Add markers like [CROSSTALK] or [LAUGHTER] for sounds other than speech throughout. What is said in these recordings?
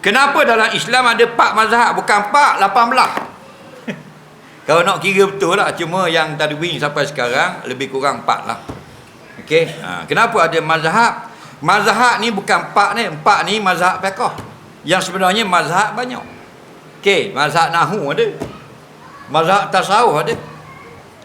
Kenapa dalam Islam ada pak mazhab bukan pak 18? [LAUGHS] Kalau nak kira betul lah cuma yang tadwin sampai sekarang lebih kurang 4 lah. Okey. Ha, kenapa ada mazhab? Mazhab ni bukan pak ni, empat ni mazhab fiqh. Yang sebenarnya mazhab banyak. Okey, mazhab nahu ada. Mazhab tasawuf ada.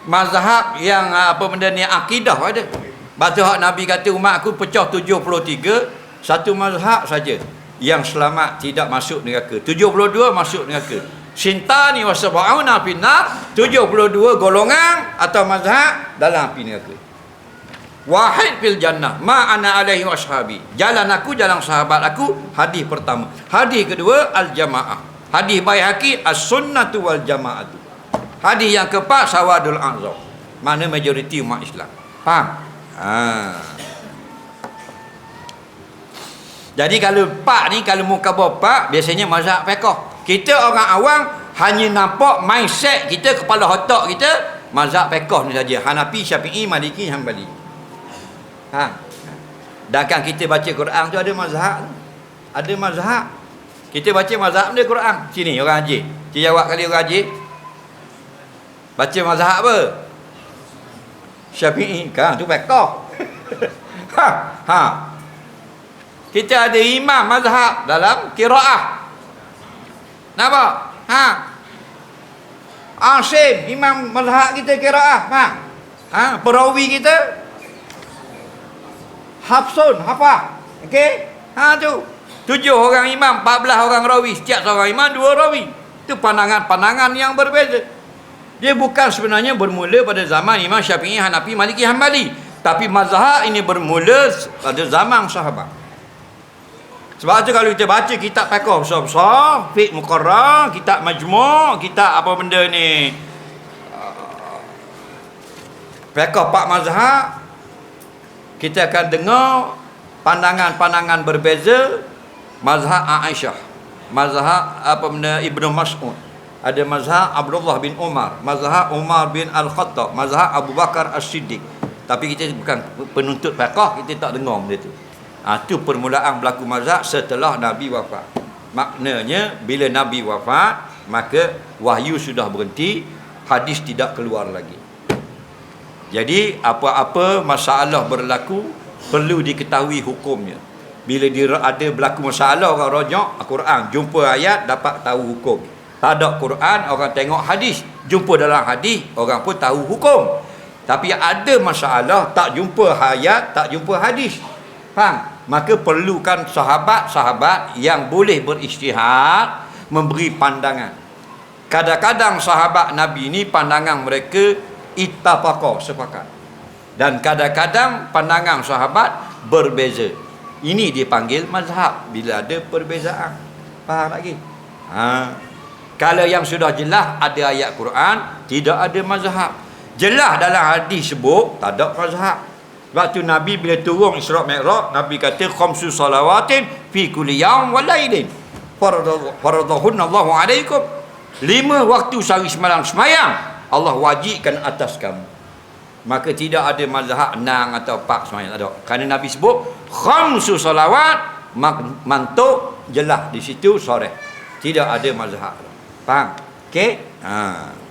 Mazhab yang ah, apa benda ni akidah ada. Batu hak Nabi kata umat aku pecah 73, satu mazhab saja yang selamat tidak masuk neraka. 72 masuk neraka. Sintani wa sab'una finnar, 72 golongan atau mazhab dalam api neraka. Wahid fil jannah ma ana alaihi washabi. Jalan aku jalan sahabat aku hadis pertama. Hadis kedua al jamaah. Hadis Baihaqi as-sunnatu wal jamaatu. Hadis yang keempat sawadul azam. Mana majoriti umat Islam. Faham? Ha. Jadi kalau pak ni kalau muka bapak biasanya mazhab fiqh. Kita orang awam hanya nampak mindset kita kepala otak kita mazhab fiqh ni saja. Hanafi, Syafi'i, Maliki, Hanbali. Ha. Sedangkan kita baca Quran tu ada mazhab. Ada mazhab. Kita baca mazhab dia Quran. Sini orang haji. Cik jawab kali orang haji. Baca mazhab apa? Syafi'i. Kan tu fiqh. [LAUGHS] ha. Ha. Kita ada imam mazhab dalam kiraah. Nampak? Ha. Asim imam mazhab kita kiraah. Ha. Ha, perawi kita Hafsun, hafah. Okey? Ha tu. Tujuh orang imam, empat belas orang rawi. Setiap seorang imam, dua rawi. Itu pandangan-pandangan yang berbeza. Dia bukan sebenarnya bermula pada zaman Imam Syafi'i, Hanafi, Maliki, Hanbali. Tapi mazhab ini bermula pada zaman sahabat. Sebab tu kalau kita baca kitab fiqh besar-besar, fiqh muqarrar, kitab majmu', kitab apa benda ni? Fiqh pak mazhab, kita akan dengar pandangan-pandangan berbeza mazhab Aisyah mazhab apa benda Ibnu Mas'ud. Ada mazhab Abdullah bin Umar mazhab Umar bin Al-Khattab mazhab Abu Bakar As-Siddiq. Tapi kita bukan penuntut fiqh kita tak dengar benda tu ha, tu permulaan berlaku mazhab setelah Nabi wafat maknanya bila Nabi wafat maka wahyu sudah berhenti hadis tidak keluar lagi jadi apa-apa masalah berlaku perlu diketahui hukumnya. Bila dia ada berlaku masalah orang rojak Al-Quran, jumpa ayat dapat tahu hukum. Tak ada Quran, orang tengok hadis, jumpa dalam hadis, orang pun tahu hukum. Tapi ada masalah tak jumpa ayat, tak jumpa hadis. Faham? Maka perlukan sahabat-sahabat yang boleh beristihad memberi pandangan. Kadang-kadang sahabat Nabi ini pandangan mereka ittafaqa sepakat. Dan kadang-kadang pandangan sahabat berbeza. Ini dipanggil mazhab bila ada perbezaan. Faham lagi ha. Kalau yang sudah jelas ada ayat Quran tidak ada mazhab. Jelas dalam hadis sebut tak ada mazhab waktu nabi bila turun Isra Mi'raj nabi kata khamsu salawatin fi kulli yawm wa lailin. Faradahunna Allahu alaikum. Lima waktu sehari semalam semayang Allah wajibkan atas kamu. Maka tidak ada mazhab nang atau pak semuanya tak ada. Kerana Nabi sebut khamsu salawat mantuk jelas di situ sore. Tidak ada mazhab. Faham? Okey? Ha